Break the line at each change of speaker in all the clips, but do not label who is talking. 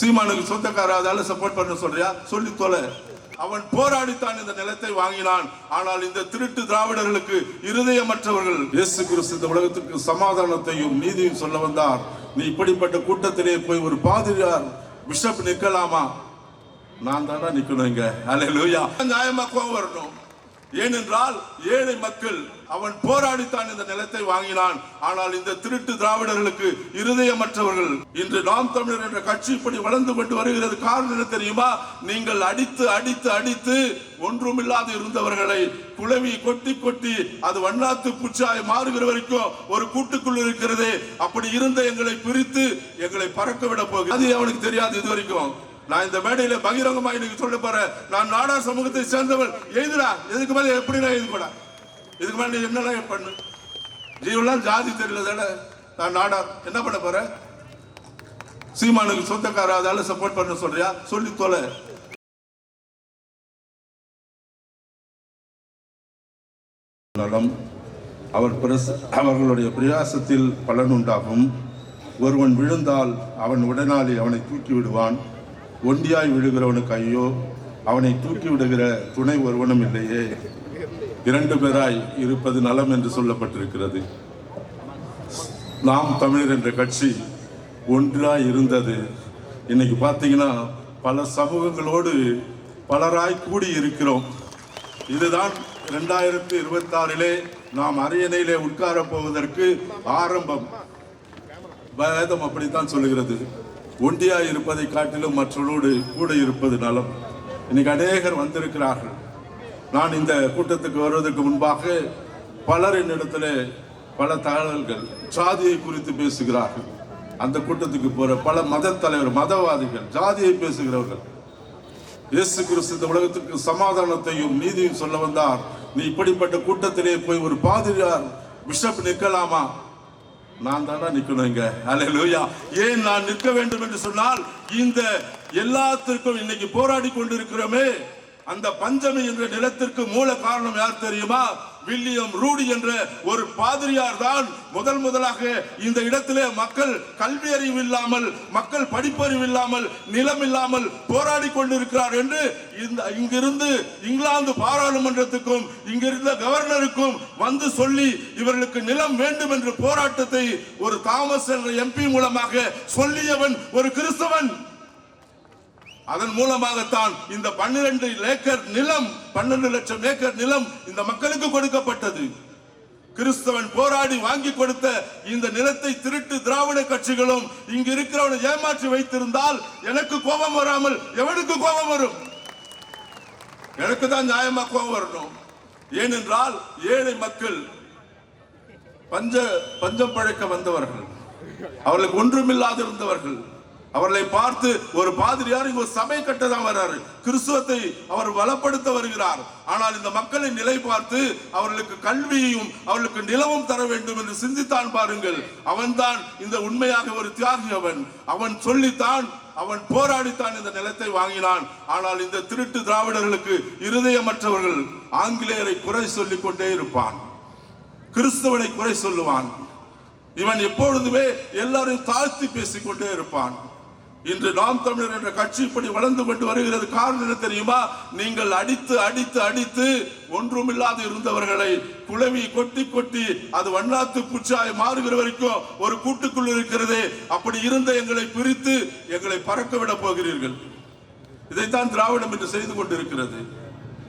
சீமானுக்கு சொந்தக்காரதால சப்போர்ட் பண்ண சொல்றியா? சொல்லி தொலை. அவன் போராடித்தான் இந்த நிலத்தை வாங்கினான். ஆனால் இந்த திருட்டு திராவிடர்களுக்கு இருதயமற்றவர்கள் இயேசு கிறிஸ்து இந்த உலகத்துக்கு சமாதானத்தையும் நீதியும் சொல்ல வந்தார். நீ இப்படிப்பட்ட கூட்டத்திலே போய் ஒரு பாதிரியார் பிஷப் நிற்கலாமா நான் தானே நிக்கணும் இங்க. அல்லேலூயா நியாயமா கோவம் வரணும். ஏனென்றால் ஏழை மக்கள் அவன் போராடித்தான் இந்த நிலத்தை வாங்கினான். ஆனால் இந்த திருட்டு திராவிடர்களுக்கு இருதயமற்றவர்கள் இன்று நாம் தமிழர் என்ற கட்சி இப்படி வளர்ந்து கொண்டு வருகிறது காரணம் என்ன தெரியுமா? நீங்கள் அடித்து அடித்து அடித்து ஒன்றுமில்லாது இருந்தவர்களை குழவி கொட்டி கொட்டி அது வண்ணாத்து பூச்சாய் மாறுகிற வரைக்கும் ஒரு கூட்டுக்குள் இருக்கிறது. அப்படி இருந்த எங்களை பிரித்து எங்களை பறக்க விட போகுது அது அவனுக்கு தெரியாது இது வரைக்கும். நான் இந்த மேடையில பகிரங்கமா இன்னைக்கு சொல்ல போறேன். நான் நாடா சமூகத்தை சேர்ந்தவள். எழுதுடா. இதுக்கு மேல எப்படி நான் எழுத இதுக்கு மேலே நீ என்னெல்லாம் பண்ணு? ஜீவெல்லாம் ஜாதி தெரியல தானே? நான் நாடா என்ன பண்ண போற சீமானுக்கு சொந்தக்கார? அதால சப்போர்ட் பண்ண சொல்றியா? சொல்லி தொலை. நலம். அவர் பிரஸ் அவர்களுடைய பிரயாசத்தில் பலன் உண்டாகும். ஒருவன் விழுந்தால் அவன் உடனாளி அவனை தூக்கி விடுவான். ஒண்டியாய் விழுகிறவனுக்கு ஐயோ அவனை தூக்கி விடுகிற துணை ஒருவனும் இல்லையே. இரண்டு பேராய் இருப்பது நலம் என்று சொல்லப்பட்டிருக்கிறது. நாம் தமிழர் என்ற கட்சி ஒன்றாய் இருந்தது. இன்னைக்கு பார்த்தீங்கன்னா பல சமூகங்களோடு பலராய் கூடி இருக்கிறோம். இதுதான் இரண்டாயிரத்தி இருபத்தி ஆறிலே நாம் அரியணையிலே உட்கார போவதற்கு ஆரம்பம். வேதம் அப்படித்தான் சொல்லுகிறது. ஒண்டியா இருப்பதை காட்டிலும் மற்றவர்களோடு கூட இருப்பது நலம். இன்னைக்கு அநேகர் வந்திருக்கிறார்கள். நான் இந்த கூட்டத்துக்கு வருவதற்கு முன்பாக பலர் என்னிடத்துல பல தகவல்கள் சாதியை குறித்து பேசுகிறார்கள். அந்த கூட்டத்துக்கு போற பல மத தலைவர் மதவாதிகள் ஜாதியை பேசுகிறவர்கள். இயேசு கிறிஸ்து இந்த உலகத்துக்கு சமாதானத்தையும் நீதியும் சொல்ல வந்தார். நீ இப்படிப்பட்ட கூட்டத்திலே போய் ஒரு பாதிரியார் பிஷப் நிற்கலாமா? நான் தாண்டா நிக்கணும் இங்க. அல்லேலூயா ஏன் நான் நிற்க வேண்டும் என்று சொன்னால் இந்த எல்லாத்திற்கும் இன்னைக்கு போராடி கொண்டிருக்கிறோமே. அந்த பஞ்சமி என்ற நிலத்திற்கு மூல காரணம் யார் தெரியுமா? வில்லியம் ரூடி என்ற ஒரு பாதிரியார் தான் முதல் முதலாக இந்த இடத்திலே மக்கள் கல்வி அறிவு இல்லாமல் மக்கள் படிப்பறிவு இல்லாமல் நிலம் இல்லாமல் போராடி கொண்டிருக்கிறார் என்று இந்த இங்கிருந்து இங்கிலாந்து பாராளுமன்றத்துக்கும் இங்கிருந்த கவர்னருக்கும் வந்து சொல்லி இவர்களுக்கு நிலம் வேண்டும் என்ற போராட்டத்தை ஒரு தாமஸ் என்ற எம்பி மூலமாக சொல்லியவன் ஒரு கிறிஸ்தவன். அதன் மூலமாகத்தான் இந்த பன்னிரண்டு ஏக்கர் நிலம் பன்னெண்டு லட்சம் ஏக்கர் நிலம் இந்த மக்களுக்கு கொடுக்கப்பட்டது. கிறிஸ்தவன் போராடி வாங்கி கொடுத்த இந்த நிலத்தை திருட்டு திராவிட கட்சிகளும் இங்கு இருக்கிறவனை ஏமாற்றி வைத்திருந்தால் எனக்கு கோபம் வராமல் எவனுக்கு கோபம் வரும்? எனக்கு தான் நியாயமா கோபம் வரணும். ஏனென்றால் ஏழை மக்கள் பஞ்ச பஞ்சம் பழைக்க வந்தவர்கள். அவர்களுக்கு ஒன்றுமில்லாது இருந்தவர்கள் அவர்களை பார்த்து ஒரு பாதிரியார் இங்கு ஒரு சபை கட்டதான் வர்றாரு. கிறிஸ்துவத்தை அவர் வளப்படுத்த வருகிறார். ஆனால் இந்த மக்களின் நிலை பார்த்து அவர்களுக்கு கல்வியையும் அவர்களுக்கு நிலவும் தர வேண்டும் என்று சிந்தித்தான் பாருங்கள். அவன்தான் இந்த உண்மையாக ஒரு தியாகி அவன் அவன் சொல்லித்தான் அவன் போராடித்தான் இந்த நிலத்தை வாங்கினான். ஆனால் இந்த திருட்டு திராவிடர்களுக்கு இருதயமற்றவர்கள் ஆங்கிலேயரை குறை சொல்லிக் கொண்டே இருப்பான். கிறிஸ்தவனை குறை சொல்லுவான். இவன் எப்பொழுதுமே எல்லாரையும் தாழ்த்தி பேசிக்கொண்டே இருப்பான். இன்று நாம் தமிழர் என்ற கட்சி இப்படி வளர்ந்து கொண்டு வருகிறது காரணம் என்ன தெரியுமா? நீங்கள் அடித்து அடித்து அடித்து ஒன்றுமில்லாது இருந்தவர்களை குழவி கொட்டி கொட்டி அது வண்ணாத்து பூச்சாய் மாறுகிற வரைக்கும் ஒரு கூட்டுக்குள் இருக்கிறது. அப்படி இருந்த எங்களை பிரித்து எங்களை பறக்க விட போகிறீர்கள். இதைத்தான் திராவிடம் என்று செய்து கொண்டிருக்கிறது.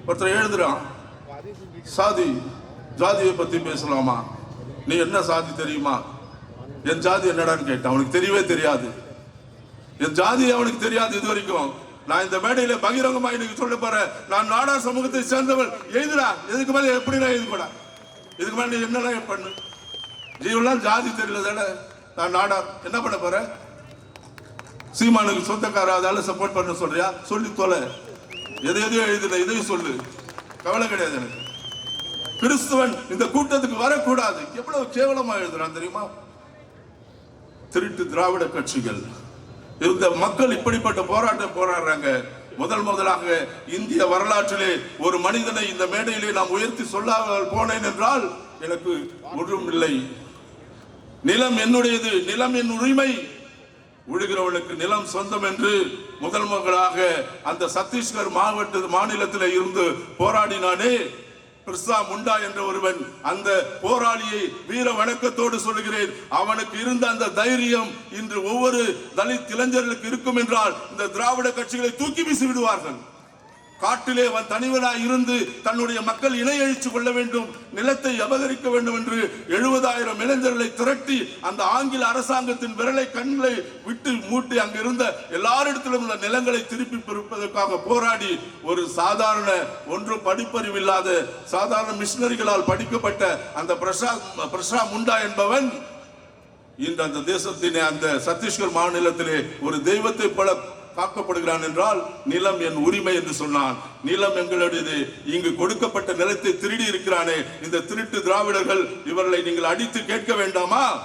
ஒருத்தர் எழுதுறான் சாதி ஜாதியை பத்தி பேசலாமா? நீ என்ன சாதி தெரியுமா? என் ஜாதி என்னடான்னு கேட்டான். அவனுக்கு தெரியவே தெரியாது. என் ஜாதி அவனுக்கு தெரியாது இது வரைக்கும். நான் இந்த மேடையில பகிரங்கமா இன்னைக்கு சொல்ல போறேன். நான் நாடா சமூகத்தை சேர்ந்தவள். எழுதுடா. இதுக்கு மேல எப்படி நான் எழுத இதுக்கு மேலே நீ என்னெல்லாம் பண்ணு? ஜீவெல்லாம் ஜாதி தெரியல தானே நான் நாடா. என்ன பண்ண போற? சீமானுக்கு சொந்தக்கார? அதால சப்போர்ட் பண்ண சொல்றியா? சொல்லி தொலை. எதை எதையும் எழுதுல. இதையும் சொல்லு. கவலை கிடையாது எனக்கு. கிறிஸ்துவன் இந்த கூட்டத்துக்கு வரக்கூடாது. எவ்வளவு கேவலமா எழுதுறான் தெரியுமா? திருட்டு திராவிட கட்சிகள். இருந்த மக்கள் இப்படிப்பட்ட போராட்டம் போராடுறாங்க. முதல் முதலாக இந்திய வரலாற்றிலே ஒரு மனிதனை இந்த மேடையிலே நாம் உயர்த்தி சொல்லாமல் போனேன் என்றால் எனக்கு ஒன்றும் இல்லை. நிலம் என்னுடையது நிலம் என் உரிமை. உழுகிறவளுக்கு நிலம் சொந்தம் என்று முதல் மகளாக அந்த சத்தீஸ்கர் மாவட்ட மாநிலத்தில் இருந்து போராடினானே. பிர்சா முண்டா என்ற ஒருவன் அந்த போராளியை வீர வணக்கத்தோடு சொல்லுகிறேன். அவனுக்கு இருந்த அந்த தைரியம் இன்று ஒவ்வொரு தலித் இளைஞர்களுக்கு இருக்கும் என்றால் இந்த திராவிட கட்சிகளை தூக்கி வீசி விடுவார்கள். காட்டிலே அவன் தனிவனாய் இருந்து தன்னுடைய மக்கள் இணை அழிச்சு கொள்ள வேண்டும் நிலத்தை அபகரிக்க வேண்டும் என்று எழுபதாயிரம் இளைஞர்களை திரட்டி அந்த ஆங்கில அரசாங்கத்தின் விரலை கண்களை விட்டு மூட்டி அங்கிருந்த எல்லாரிடத்திலும் உள்ள நிலங்களை திருப்பி பெறுப்பதற்காக போராடி ஒரு சாதாரண ஒன்றும் படிப்பறிவு இல்லாத சாதாரண மிஷினரிகளால் படிக்கப்பட்ட அந்த பிரசா பிரசா முண்டா என்பவன் இன்று அந்த தேசத்திலே அந்த சத்தீஸ்கர் மாநிலத்திலே ஒரு தெய்வத்தை போல காக்கப்படுகிறான் என்றால் நிலம் என் உரிமை என்று சொன்னான். நிலம் எங்களுடையது. இங்கு கொடுக்கப்பட்ட நிலத்தை திருடி இருக்கிறானே. இந்த திருட்டு திராவிடர்கள் இவர்களை நீங்கள் அடித்து கேட்க வேண்டாமா?